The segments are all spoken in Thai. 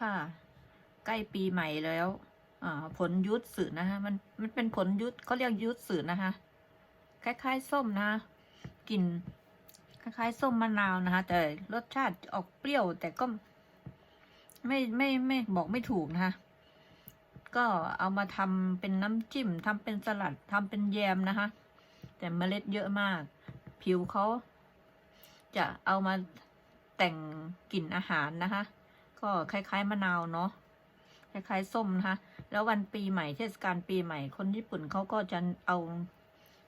ค่ะ ใกล้ปีใหม่แล้วอผลยุทธสื่อนะคะมันมันเป็นผลยุทธเขาเรียกยุทธสื่อนะคะ คล้ายๆ ส้มนะกลิ่นคล้ายๆ ส้มมะนาวนะคะ แต่รสชาติออกเปรี้ยว แต่ก็ไม่ไม่ไม่บอกไม่ถูกนะคะก็เอามาทำเป็นน้ำจิ้มทำเป็นสลัดทำเป็นแยมนะคะ แต่เมล็ดเยอะมาก ผิวเขาจะเอามาแต่งกลิ่นอาหารนะคะ ก็คล้ายๆมะนาวเนาะคล้ายๆส้มนะคะแล้ววันปีใหม่เทศกาลปีใหม่คนญี่ปุ่นเขาก็จะเอา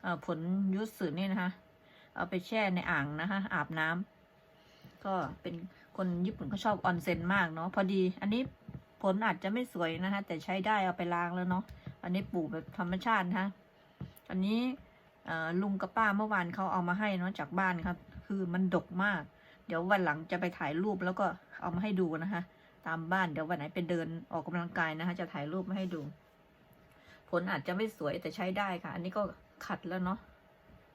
เอผลยุสึนี่นะคะ เอาไปแช่ในอ่างนะคะอาบน้ำก็เป็นคนญี่ปุ่นเขาชอบออนเซ็นมากเนาะพอดี อันนี้ผลอาจจะไม่สวยนะคะ แต่ใช้ได้เอาไปล้างแล้วเนาะอันนี้ปลูกแบบธรรมชาตินะคะอันนี้ลุงกับป้าเมื่อวานเขาเอามาให้เนาะจากบ้านครับ คือมันดกมาก เดี๋ยววันหลังจะไปถ่ายรูปแล้วก็เอามาให้ดูนะคะ ตามบ้านเดี๋ยววันไหนไปเดินออกกำลังกายนะคะ จะถ่ายรูปมาให้ดู ผลอาจจะไม่สวยแต่ใช้ได้ค่ะ อันนี้ก็ขัดแล้วเนาะ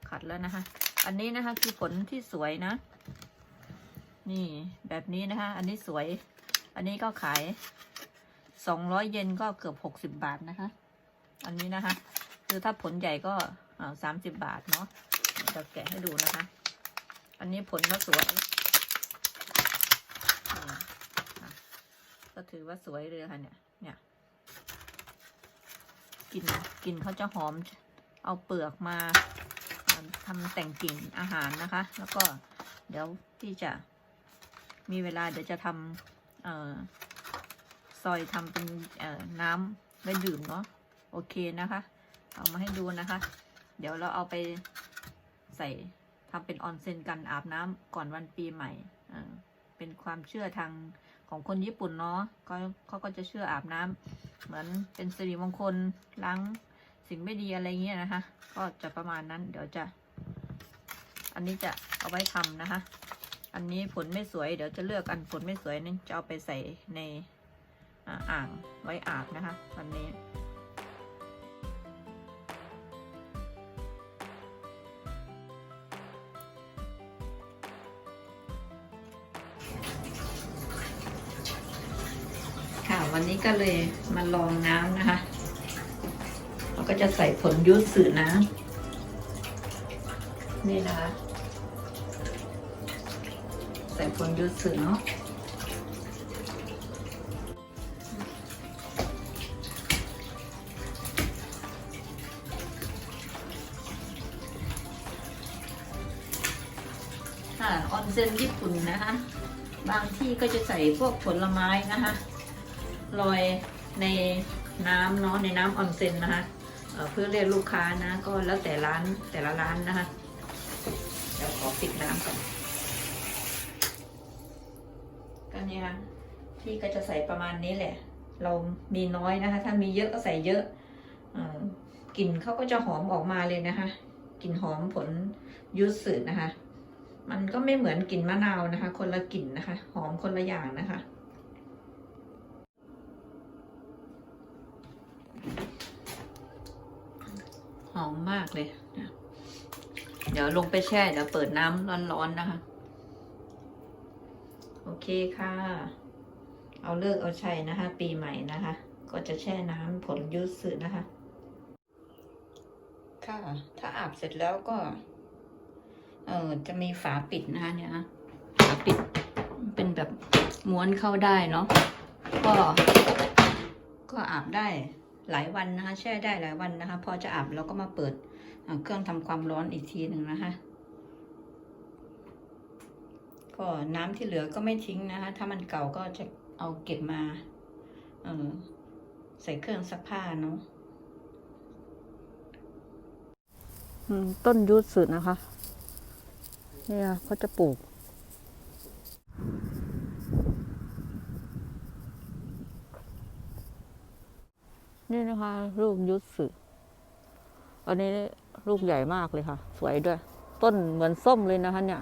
ขัดแล้วนะคะ อันนี้นะคะคือผลที่สวยนะ นี่แบบนี้นะคะ อันนี้สวย อันนี้ก็ขายสองร้อยเยนก็เกือบหกสิบบาทนะคะ อันนี้นะคะ คือถ้าผลใหญ่ก็สามสิบบาทเนาะจะแกะให้ดูนะคะ อันนี้ผลก็สวยนี่ค่ะก็ ถือว่าสวยเลยค่ะเนี่ย เนี่ยกลิ่นกลิ่นเขาจะหอม เอาเปลือกมาอ่าทำแต่งกลิ่นอาหารนะคะ แล้วก็เดี๋ยวที่จะมีเวลาเดี๋ยวจะทำเอ่อซอยทำเป็นเอ่อน้ำไว้ดื่มเนาะโอเคนะคะ เอามาให้ดูนะคะ เดี๋ยวเราเอาไปใส่ทำเป็นออนเซนกันอาบน้ำก่อนวันปีใหม่ เป็นความเชื่อทาง ของคนญี่ปุ่นเนาะเขาเขาก็จะเชื่ออาบน้ำเหมือนเป็นสิริมงคลล้างสิ่งไม่ดีอะไรเงี้ยนะคะ ก็จะประมาณนั้น เดี๋ยวจะ อันนี้จะเอาไว้ทำนะคะ อันนี้ผลไม่สวย เดี๋ยวจะเลือกอันผลไม่สวยนี่จะเอาไปใส่ในอ่างไว้อาบนะคะ วันนี้ วันนี้ก็เลยมาลองน้ำนะคะ เราก็จะใส่ผลยุสึนะ นี่นะคะ ใส่ผลยุสึเนาะค่ะออนเซ็นญี่ปุ่นนะคะ บางที่ก็จะใส่พวกผลไม้นะคะ โรยในน้ำเนาะในน้ำออนเซ็นนะคะเเพื่อเรียกลูกค้านะ ก็แล้วแต่ร้านแต่ละร้านนะคะเดี๋ยวขอปิดน้ำก่อนก็นี่ค่ะพี่ก็จะใส่ประมาณนี้แหละ เรามีน้อยนะคะ ถ้ามีเยอะก็ใส่เยอะอกลิ่นเขาก็จะหอมออกมาเลยนะคะกลิ่นหอมผลยุสึนะคะ มันก็ไม่เหมือนกลิ่นมะนาวนะคะ คนละกลิ่นนะคะ หอมคนละอย่างนะคะ หอมมากเลยนะเดี๋ยวลงไปแช่เดี๋ยวเปิดน้ำร้อนๆนะคะ โอเคค่ะ เอาเลิกเอาใช้นะคะ ปีใหม่นะคะ ก็จะแช่น้ำผลยุสึนะคะ ค่ะ ถ้าอาบเสร็จแล้วก็ เออจะมีฝาปิดนะคะเนี่ยนะฝาปิดเป็นแบบม้วนเข้าได้เนาะก็ก็อาบได้ หลายวันนะคะ แช่ได้หลายวันนะคะ พอจะอาบเราก็มาเปิดเครื่องทำความร้อนอีกทีหนึ่งนะคะ ก็น้ำที่เหลือก็ไม่ทิ้งนะคะ ถ้ามันเก่าก็จะเอาเก็บมา เออใส่เครื่องซักผ้าเนาะต้นยูสึนะคะ เนี่ยเขาจะปลูก นี่นะคะ ลูกยุสึอันนี้ลูกใหญ่มากเลยค่ะ สวยด้วย ต้นเหมือนส้มเลยนะคะเนี่ย